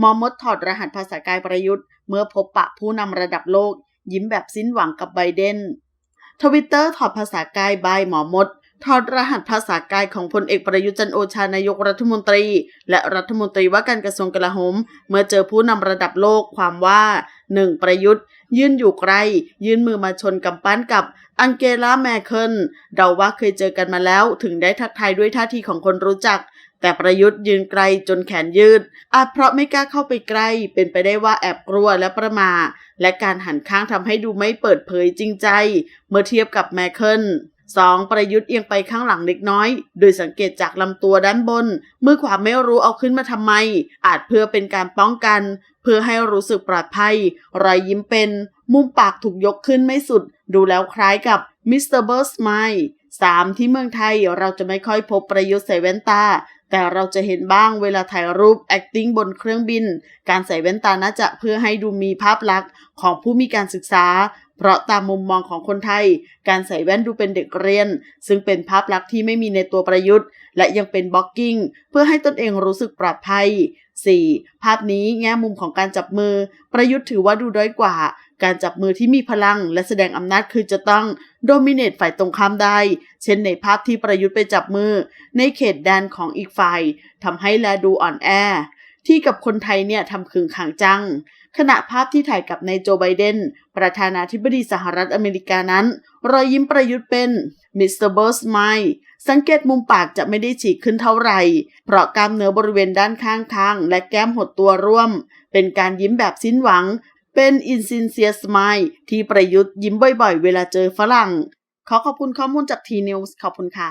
หมอมดถอดรหัสภาษากายประยุทธ์ เมื่อพบปะผู้นำระดับโลก ยิ้มแบบสิ้นหวังกับไบเดนทวิตเตอร์ถอดภาษากายบายหมอมด ถอดรหัสภาษากายของพลเอกประยุทธ์จันโอชานายกรัฐมนตรี และรัฐมนตรีว่าการกระทรวงกลาโหม เมื่อเจอผู้นำระดับโลกความว่า 1. ประยุทธ์ ยื่นอยู่ไกล ยื่นมือมาชนกำปั้นกับอังเกลาแมเคิลเดาว่าเคยเจอกันมาแล้วถึงได้ทักทายด้วยท่าทีของคนรู้จัก แต่ประยุทธ์ยืนไกลจนแขนยืด อาจเพราะไม่กล้าเข้าไปใกล้ เป็นไปได้ว่าแอบกลัวและประมาทและการหันข้างทำให้ดูไม่เปิดเผยจริงใจ เมื่อเทียบกับแมเคิล 2. ประยุทธ์เอียงไปข้างหลังเล็กน้อย โดยสังเกตจากลำตัวด้านบน มือขวาไม่รู้เอาขึ้นมาทำไม อาจเพื่อเป็นการป้องกัน เพื่อให้รู้สึกปลอดภัย รอยยิ้มเป็น มุมปากถูกยกขึ้นไม่สุด ดูแล้วคล้ายกับมิสเตอร์เบิร์สไมล์สามที่เมืองไทยเราจะไม่ค่อยพบประยุทธ์ใส่แว่นตา แต่เราจะเห็นบ้างเวลาถ่ายรูป acting บนเครื่องบิน การใส่แว่นตาน่าจะเพื่อให้ดูมีภาพลักษณ์ของผู้มีการศึกษา เพราะตามมุมมองของคนไทย การใส่แว่นดูเป็นเด็กเรียน ซึ่งเป็นภาพลักษณ์ที่ไม่มีในตัวประยุทธ์ และยังเป็นบล็อกกิ้งเพื่อให้ตนเองรู้สึกปลอดภัย 4. ภาพนี้แง่มุมของการจับมือ ประยุทธ์ถือว่าดูด้อยกว่า การจับมือที่มีพลังและแสดงอำนาจคือจะต้องโดมิเนตฝ่ายตรงข้ามได้ เช่นในภาพที่ประยุทธ์ไปจับมือ ในเขตแดนของอีกฝ่ายทำให้แลดูอ่อนแอ ที่กับคนไทยเนี่ยทำขึงขังจัง ขณะภาพที่ถ่ายกับนายโจไบเดน ประธานาธิบดีสหรัฐอเมริกานั้น รอยยิ้มประยุทธ์เป็นมิสเตอร์เบิร์สไมสังเกตมุมปากจะไม่ได้ฉีกขึ้นเท่าไหร่ เพราะกล้ามเนื้อบริเวณด้านข้างคางและแก้มหดตัวร่วม เป็นการยิ้มแบบสิ้นหวัง เป็นอินซินเซียสไมล์ที่ประยุทธ์ยิ้มบ่อยๆ เวลาเจอฝรั่ง ขอขอบคุณข้อมูลจากทีนิวส์ขอบคุณค่ะ